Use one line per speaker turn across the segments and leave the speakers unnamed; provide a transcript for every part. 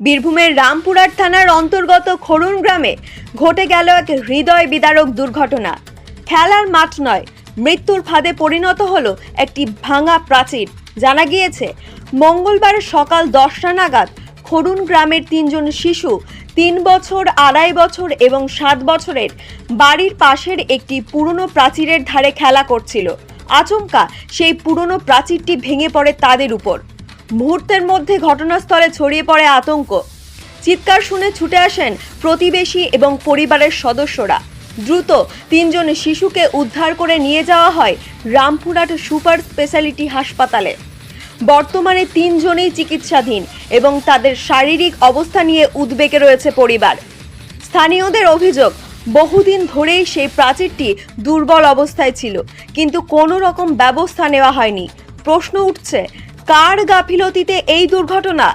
বীরভূমের রামপুরার থানার অন্তর্গত খরুন গ্রামে ঘটে গেল এক হৃদয় বিদারক দুর্ঘটনা। খেলার মাঠ নয়, মৃত্যুর ফাঁদে পরিণত হল একটি ভাঙা প্রাচীর। জানা গিয়েছে, মঙ্গলবার সকাল দশটা নাগাদ খরুন গ্রামের তিনজন শিশু তিন বছর, আড়াই বছর এবং সাত বছরের বাড়ির পাশের একটি পুরনো প্রাচীরের ধারে খেলা করছিল। আচমকা সেই পুরনো প্রাচীরটি ভেঙে পড়ে তাদের উপর। মুহূর্তের মধ্যে ঘটনাস্থলে ছড়িয়ে পড়ে আতঙ্ক। চিৎকার শুনে ছুটে আসেন প্রতিবেশী এবং পরিবারের সদস্যরা। দ্রুত তিনজন শিশুকে উদ্ধার করে নিয়ে যাওয়া হয় রামপুরহাট সুপার স্পেশালিটি হাসপাতালে। বর্তমানে তিনজনেই চিকিৎসাধীন এবং তাদের শারীরিক অবস্থা নিয়ে উদ্বেগে রয়েছে পরিবার। স্থানীয়দের অভিযোগ, বহুদিন ধরেই সেই প্রাচীরটি দুর্বল অবস্থায় ছিল, কিন্তু কোনো রকম ব্যবস্থা নেওয়া হয়নি। প্রশ্ন উঠছে কার গাফিলতিতে এই দুর্ঘটনা?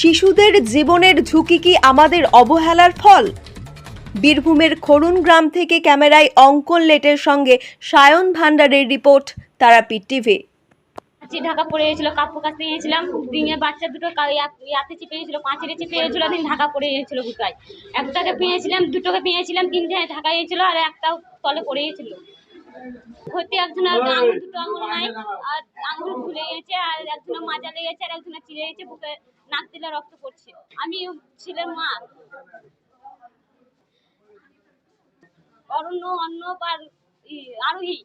শিশুদের জীবনের ঝুঁকি কি আমাদের অবহেলার ফল? বীরভূমের খরুন গ্রাম থেকে ক্যামেরায় অঙ্কন লেটের সঙ্গে সায়ন ভান্ডারের রিপোর্ট, তারাপীঠ টিভি।
ঢাকা পড়ে গেছিল কাপড় কাচতে গিয়েছিলাম দিনে বাচ্চা দুটো ইয়াতে চেপে গেছিল পাঁচিরে চেপে গেছিল দিন ঢাকা পড়ে গেছিল বুকায় একটাকে পেয়েছিলাম, দুটোকে পেয়েছিলাম, তিনটে ঢাকা গিয়েছিল আর একটাও তলে পড়ে গেছিল। হতে একজনের আঙুল দুটো আঙুল নাই। আর আঙুল ফুলে গেছে, আর একজনের মাজা লেগেছে আর একজনের চিড়ে গেছে, বুকে নাক দিলে রক্ত পড়ছে। আমি ছেলের মা। অরণ্য অন্য আর আরোহী।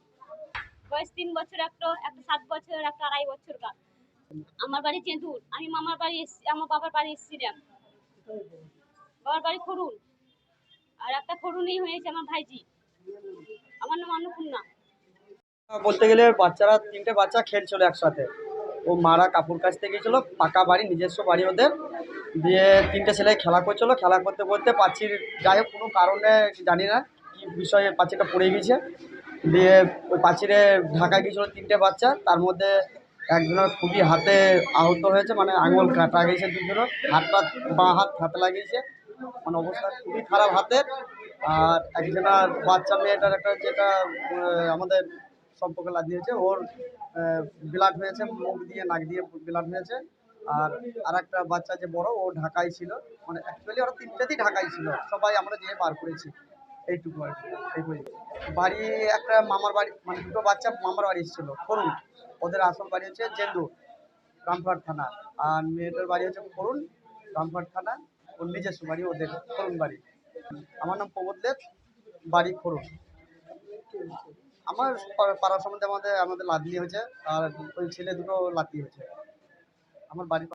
বয়স তিন বছর, একটা একটা সাত বছর, একটা আড়াই বছর কার আমার বাড়ি চেঁদুর আমি মামার বাড়ি এসছি, আমার বাবার বাড়ি এসেছিলাম বাবার বাড়ি খরুন আর একটা খরুনই হয়েছে আমার ভাইজি।
বলতে গেলে বাচ্চারা, তিনটে বাচ্চা খেলছিল একসাথে। ও মারা কাপড় কাচতে গিয়েছিল পাকা বাড়ি, নিজস্ব বাড়ি ওদের। দিয়ে তিনটে ছেলে খেলা করছিল, খেলা করতে করতে পাচির যাই হোক, কোনো কারণে জানি না কি বিষয়ে পাচিরটা পড়ে গিয়েছে। দিয়ে ওই পাচিরে ঢাকা গিয়েছিল তিনটে বাচ্চা, তার মধ্যে একজনের খুবই হাতে আহত হয়েছে মানে আঙুল কাটা গেছে দুজনের, হাতটা, বাঁ হাত হাতে লাগিয়েছে। মানে অবস্থা খুবই খারাপ হাতের। আর একজনের বাচ্চা, মেয়েটার একটা যেটা আমাদের সম্পর্ক লাগিয়েছে ওর ব্লাড হয়েছে, মুখ দিয়ে, নাক দিয়ে ব্লাড হয়েছে। আর আর একটা বাচ্চা যে বড়, ও ঢাকায় ছিল। মানে অ্যাকচুয়ালি ওরা তিনটেতেই ঢাকায় ছিল। সবাই আমরা যেয়ে বার করেছি। এইটুকু আর এই। বাড়ি একটা মামার বাড়ি মানে দুটো বাচ্চা মামার বাড়ি এসেছিল করুন ওদের আসল বাড়ি হচ্ছে জেন্দু রামপুরহাট থানা। আর মেয়েটার বাড়ি হচ্ছে করুন রামপুরহাট থানা। ওর নিজস্ব বাড়ি, ওদের করুন বাড়ি। আমার নাম প্রবোধ বাড়ি করুন আমার পাড়ার সম্বন্ধে আমাদের আমাদের লাদলি হয়েছে, আর ওই ছেলে দুটো লাতি হয়েছে। আমার বাড়ির